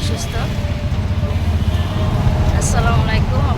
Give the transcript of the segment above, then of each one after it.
অসুস্থ আসসালামু আলাইকুম।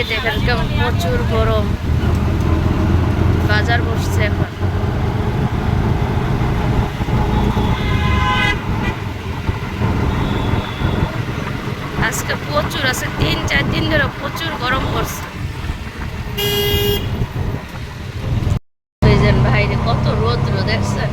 এদিক দেখেন কেমন প্রচুর গরম। বাজার বসছে এখন। আজকে প্রচুর আছে তিন, চার দিন ধরে প্রচুর গরম পড়ছে। বাইরে কত রৌদ্র, দেখছেন?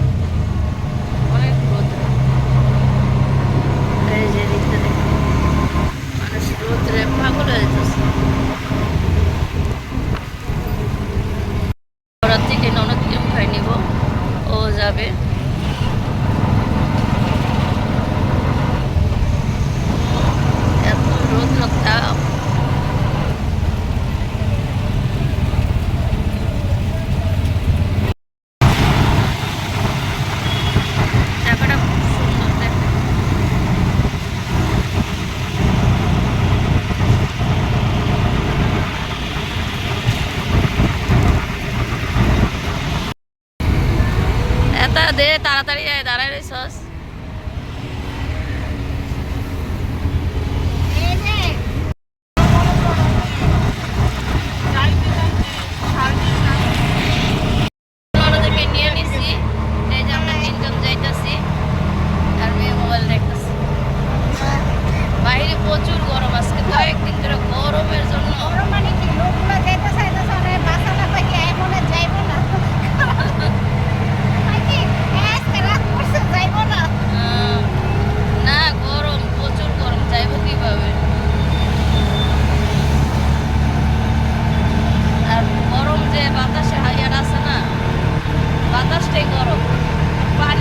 তাড়াতাড়ি দাঁড়ায় রইছস ননদকে নিয়ে নিছি এই যে আমরা তিনজন যাইতাছি আর মেয়ে মোবাইল দেখতেছি বাইরে প্রচুর গরম আজকে কয়েকদিন ধরে গরমের জন্য আহ, না গরম প্রচুর গরম যাইব কীভাবে আর গরম যে বাতাসে হাইয়ার আছে না বাতাসটাই গরম পানি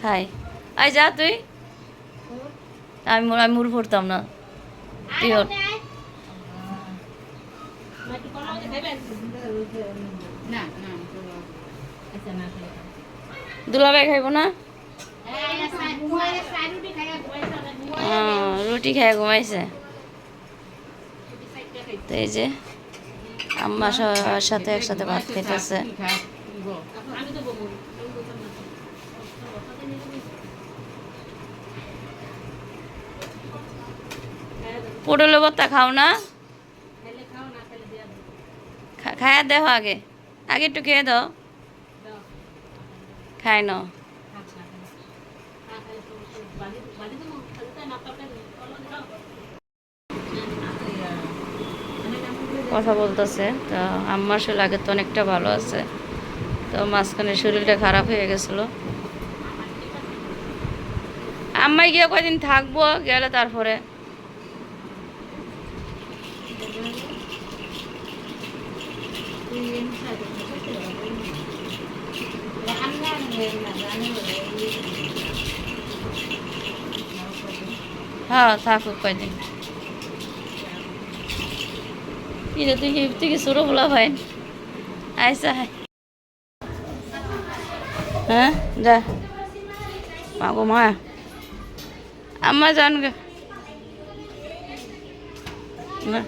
খাই। আই যা তুই। আমি আমি মুড় ভরতাম না। তুই ওঠ। দুলাভাই খাইব না? রুটি খাই ঘুমাইছে। তো এই যে, আম্মা সবার সাথে একসাথে ভাত খাইতেছে। পটল ভর্তা খাও না? খায়া দেহ আগে। আগে একটু খেয়ে দাও। খাই নাও। কথা বলতেছে তো আম্মার শরীর আগে তো অনেকটা ভালো আছে। তো মাঝখানে শরীরটা খারাপ হয়ে গেছিল। আম্মাই গিয়ে কয়দিন থাকব, গেলে তারপরে। হ্যাঁ থাকুক কয়দিন। কি রে তুই কি তুই কি সুরো বলা ভাই? আইসা হ্যাঁ যা। মাগো, মা। আম্মা জান গে না